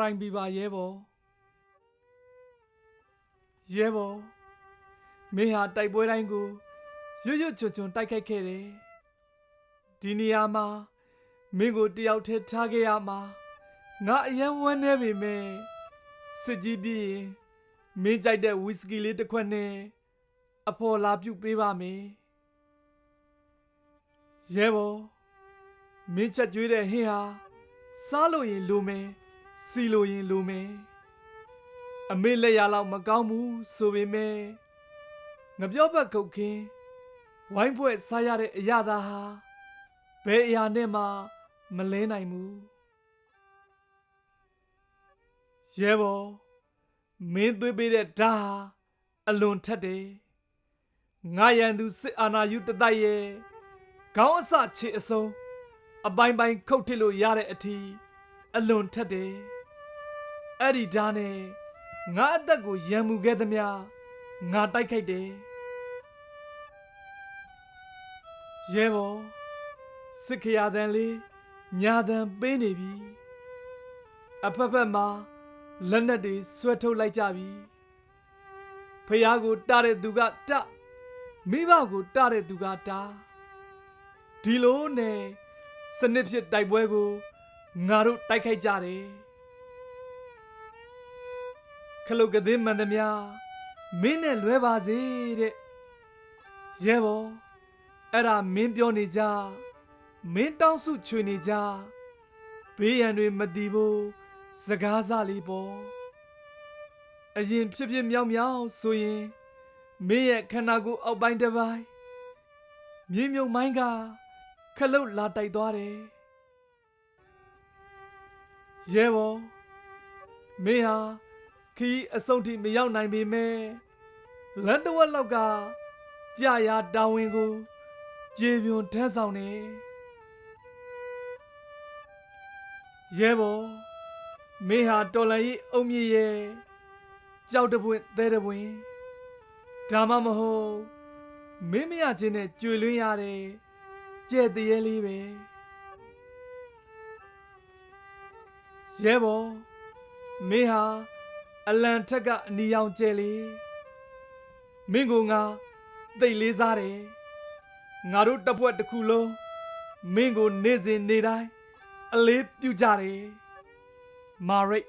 RIB ပါရဲဘော်ရဲဘော်မင်းဟာတိုက်ပွဲတိုင်းကိုရွတ်ရွတ်ချွန်ချွန်တိုက်ခိုက်ခဲ့တယ်ဒီနေရာမှာမင်းကိုတယောက်တည်းထားခဲ့ရမှာငါအယံဝမ်းနေပြီမဲ့စစ်ကြီးပြီးရင်မင်းကြိုက်တဲ့ဝီစကီလေးတစ်ခွက်နဲ့အဖော်လာပြုတ်ပေးပါမယ်ရဲဘော်မင်းချက်ကျွေးတဲ့ဟင်းဟာစားလို့ရင်လိုမယ် စီလို့ရင်လိုမယ်အမေလက်ရလောက်မကောင်းဘူးဆိုပေမဲ့ငပြောဘက်ခုတ်ခင်းဝိုင်းဖွဲ့စားရတဲ့အရာသာဟာဘယ်အရာနဲ့မှမလဲနိုင်ဘူးရဲဘော်မင်းသွေးပေးတဲ့ဓာတ်ဟာအလွန်ထက်တယ်ငါရန်သူစစ်အာဏာယူတတိုက်ရဲ့ခေါင်းအစချေအစုံအပိုင်းပိုင်းခုတ်ထစ်လို့ရတဲ့အထီအလွန်ထက်တယ် အဲ့ဒီဓာတ်နဲ့ငါအသက်ကိုရန်မှုခဲ့သမျှငါတိုက်ခိုက်တယ်ရဲဘော်စစ်ခရတန်လေးညာတန်ပေးနေပြီအဖက်ဖက်မှာလက်နက်တွေဆွဲထုတ်လိုက်ကြပြီဖះကိုတားတဲ့သူကတမိဘကိုတားတဲ့သူကတားဒီလိုနဲ့စနစ်ဖြစ်တိုက်ပွဲကိုငါတို့တိုက်ခိုက်ကြတယ် ခလုတ်ကသင်းမှန်သမျှမင်းနဲ့လွဲပါစေတဲ့ရဲဘော်အဲ့ဒါမင်းပြောနေကြမင်းတောင်းစုချွေနေကြဘေးရန်တွေမတီးဖို့စကားစလေးပေါ့အရင်ဖြစ်ဖြစ်မြောက်မြောက်ဆိုရင်မင်းရဲ့ခန္ဓာကိုယ်အောက်ပိုင်းတစ်ပိုင်းမြေမြုပ်မိုင်းကခလုတ်လာတိုက်သွားတယ်ရဲဘော်မင်းဟာ ခီးအဆုံးထိမရောက်နိုင်ပေမဲ့လန်တဝက်လောက်ကကြာရာတာဝန်ကိုကျေပြွန်ထမ်းဆောင်နေရဲဘော်မင်းဟာတော်လန်ကြီးအုံမြင့်ရဲ့ကြောက်တပွင့်သဲတပွင့်ဒါမှမဟုတ်မင်းမရခြင်းနဲ့ကြွေလွင်းရတဲ့ကြဲ့တရေလေးပဲရဲဘော်မင်းဟာ အလံထက်ကအနီရောင်ကျဲလေမင်းကငါသိတ်လေးစားတယ်ငါတို့တစ်ဖွဲ့တစ်ခုလုံးမင်းကိုနေ့စဉ်နေ့တိုင်းအလေးပြုကြတယ်မာရိတ်